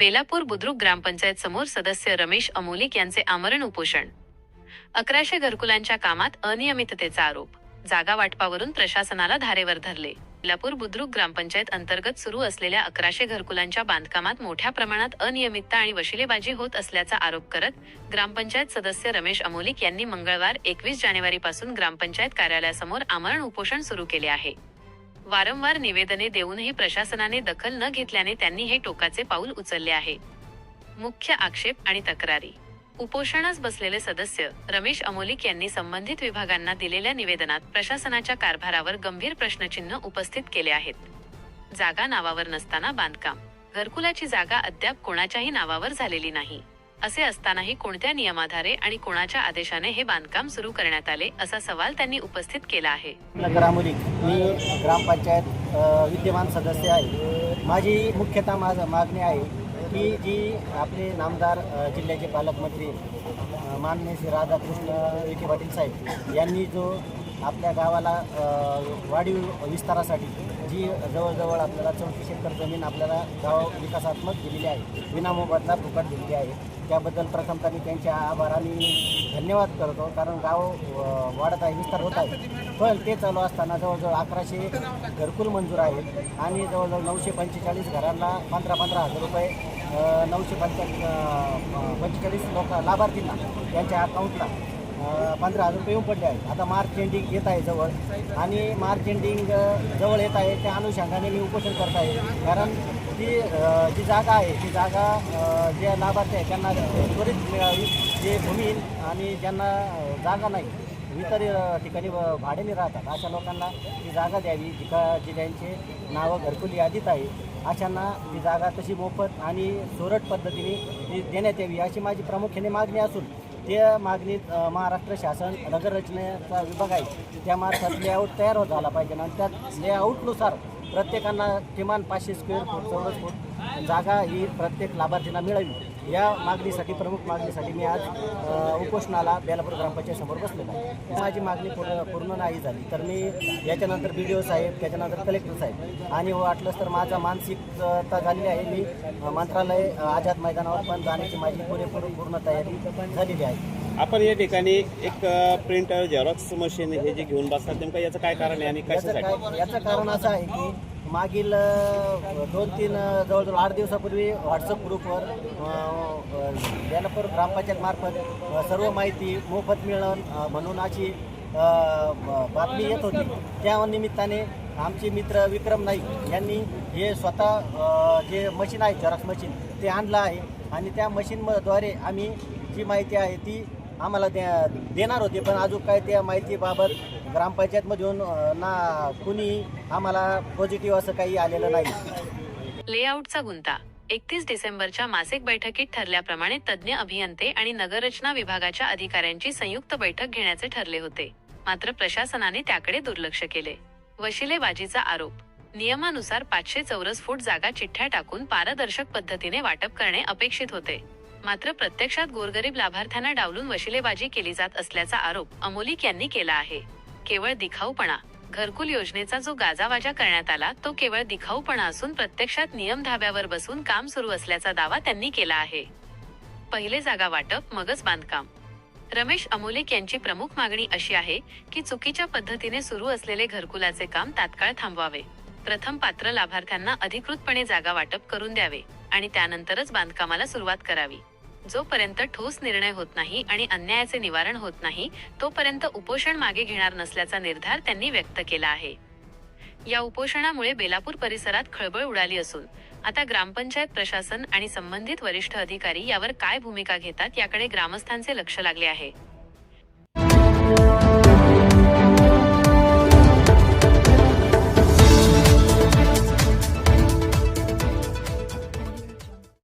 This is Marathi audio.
बेलापूर बुद्रुक ग्रामपंचायत समोर सदस्य रमेश अमोलिक यांचे आमरण उपोषण. अकराशे घरकुलांच्या कामात अनियमिततेचा आरोप. जागा वाटपावरून प्रशासनाला धारेवर धरले. बेलापूर बुद्रुक ग्रामपंचायत अंतर्गत सुरू असलेल्या अकराशे घरकुलांच्या बांधकामात मोठ्या प्रमाणात अनियमितता आणि वशिलेबाजी होत असल्याचा आरोप करत ग्रामपंचायत सदस्य रमेश अमोलिक यांनी मंगळवार एकवीस जानेवारीपासून ग्रामपंचायत कार्यालयासमोर आमरण उपोषण सुरू केले आहे. वारंवार निवेदने देऊनही प्रशासनाने दखल न घेतल्याने त्यांनी हे टोकाचे पाऊल उचलले आहे. मुख्य आक्षेप आणि तक्रारी. उपोषणास बसलेले सदस्य रमेश अमोलिक यांनी संबंधित विभागांना दिलेल्या निवेदनात प्रशासनाच्या कारभारावर गंभीर प्रश्नचिन्ह उपस्थित केले आहेत. जागा नावावर नसताना बांधकाम. घरकुलाची जागा अद्याप कोणाच्याही नावावर झालेली नाही. असे असतानाही कोणत्या नियमाधारे आणि कोणाच्या आदेशाने हे बांधकाम सुरू करण्यात आले असा सवाल त्यांनी उपस्थित केला आहे. नगरामुली मी ग्रामपंचायत विद्यमान सदस्य आहे. माझी मुख्यतः माझ मागणी आहे की जी आपले नामदार जिल्ह्याचे पालकमंत्री माननीय श्री राधाकृष्ण विखे पाटील साहेब यांनी जो आपल्या गावाला वाढीव विस्तारासाठी जी जवळजवळ आपल्याला चौतीस एकर जमीन आपल्याला गाव विकासात्मक दिलेली आहे. विनामोबदला फुकट दिलेली आहे. त्याबद्दल प्रथमतः मी त्यांचे आभार आणि धन्यवाद करतो. कारण गाव वाढत आहे विस्तार होत आहे. पण ते चालू असताना जवळजवळ अकराशे घरकुल मंजूर आहेत. आणि जवळजवळ नऊशे पंचेचाळीस घरांना पंधरा पंधरा हजार रुपये नऊशे पंचा पंचेचाळीस लोक लाभार्थींना त्यांच्या अकाउंटला पंधरा हजार रुपये येऊन पडले आहेत. आता मार्च एंडिंग येत आहे जवळ. आणि मार्च एंडिंग जवळ येत आहे. त्या अनुषंगाने मी उपोषण करत आहे. कारण ती जी जागा आहे ती जागा जे लाभार्थी आहे त्यांना त्वरित मिळावी. जे भूमीहीन आणि ज्यांना जागा नाही इतर ठिकाणी व- भाड्याने राहतात अशा लोकांना ती जागा द्यावी. जिका जी नावं घरकुल यादीत आहे अशांना ती जागा तशी मोफत आणि सोरट पद्धतीने ती देण्यात यावी अशी माझी प्रामुख्याने मागणी असून. त्या मागणीत महाराष्ट्र शासन नगररचनेचा विभाग आहे त्यामार्फत लेआउट तयार होत झाला पाहिजे. आणि त्या लेआउटनुसार प्रत्येकांना किमान पाचशे स्क्वेअर फूट चौरस फूट जागा ही प्रत्येक लाभार्थींना मिळावी. या मागणीसाठी प्रमुख मागणीसाठी मी आज उपोषणाला बेलापूर ग्रामपंचायत समोर बसलेलो आहे. माझी मागणी पूर्ण पूर्ण नाही झाली. तर मी याच्यानंतर बी डी ओ साहेब त्याच्यानंतर कलेक्टर साहेब आणि वाटलंच तर माझा मानसिकता झालेली आहे. मी मंत्रालय आझाद मैदानावर पण जाण्याची माझी पुरेपूर पूर्ण तयारी झालेली आहे. आपण या ठिकाणी एक प्रिंटर झेरॉक्स मशीन हे जे घेऊन बसतात नेमकं याचं काय कारण आहे आणि काय याचं कारण असं आहे की मागील दोन तीन जवळजवळ आठ दिवसापूर्वी व्हॉट्सअप ग्रुपवर ज्ञानपूर ग्रामपंचायतमार्फत सर्व माहिती मोफत मिळण म्हणून अशी बातमी येत होती. त्या निमित्ताने आमचे मित्र विक्रम नाईक यांनी हे स्वतः जे मशीन आहे झेरॉक्स मशीन ते आणलं आहे. आणि त्या मशीनद्वारे आम्ही जी माहिती आहे ती आम्हाला द्या देणार होते. पण अजून काय त्या माहितीबाबत ग्रामपंचायतमधून ना कुणी आम्हाला पॉझिटिव्ह असं काही आलेलं नाही. लेआउटचा गुंता. एकतीस डिसेंबरच्या मासिक बैठकीत ठरल्याप्रमाणे तज्ज्ञ अभियंते आणि नगररचना विभागाच्या अधिकाऱ्यांची संयुक्त बैठक घेण्याचे ठरले होते. मात्र प्रशासनाने त्याकडे दुर्लक्ष केले. वशिलेबाजीचा आरोप. नियमानुसार पाचशे चौरस फूट जागा चिठ्ठ्या टाकून पारदर्शक पद्धतीने वाटप करणे अपेक्षित होते. मात्र प्रत्यक्षात गोरगरीब लाभार्थ्यांना डावलून वशिलेबाजी केली जात असल्याचा आरोप अमोलिक यांनी केला आहे. केवळ दिखाऊपणा. घरकुल योजनेचा जो गाजावाजा करण्यात आला तो केवळ दिखाऊपणा असून प्रत्यक्षात नियम धाब्यावर बसून काम सुरू असल्याचा दावा त्यांनी केला आहे. पहिले जागा वाटप मगच बांधकाम. रमेश अमोलिक यांची प्रमुख मागणी अशी आहे की चुकीच्या पद्धतीने सुरू असलेले घरकुलाचे काम तात्काळ थांबवावे. प्रथम पात्र लाभार्थ्यांना अधिकृतपणे जागा वाटप करून द्यावे आणि त्यानंतरच बांधकामाला सुरुवात करावी. जोपर्यंत ठोस निर्णय होत नाही आणि अन्यायाचे निवारण होत नाही तोपर्यंत उपोषण मागे घेणार नसल्याचा निर्धार त्यांनी व्यक्त केला आहे. या उपोषणामुळे बेलापूर परिसरात खळबळ उडाली असून आता ग्रामपंचायत प्रशासन आणि संबंधित वरिष्ठ अधिकारी यावर काय भूमिका घेतात याकडे ग्रामस्थांचे लक्ष लागले आहे.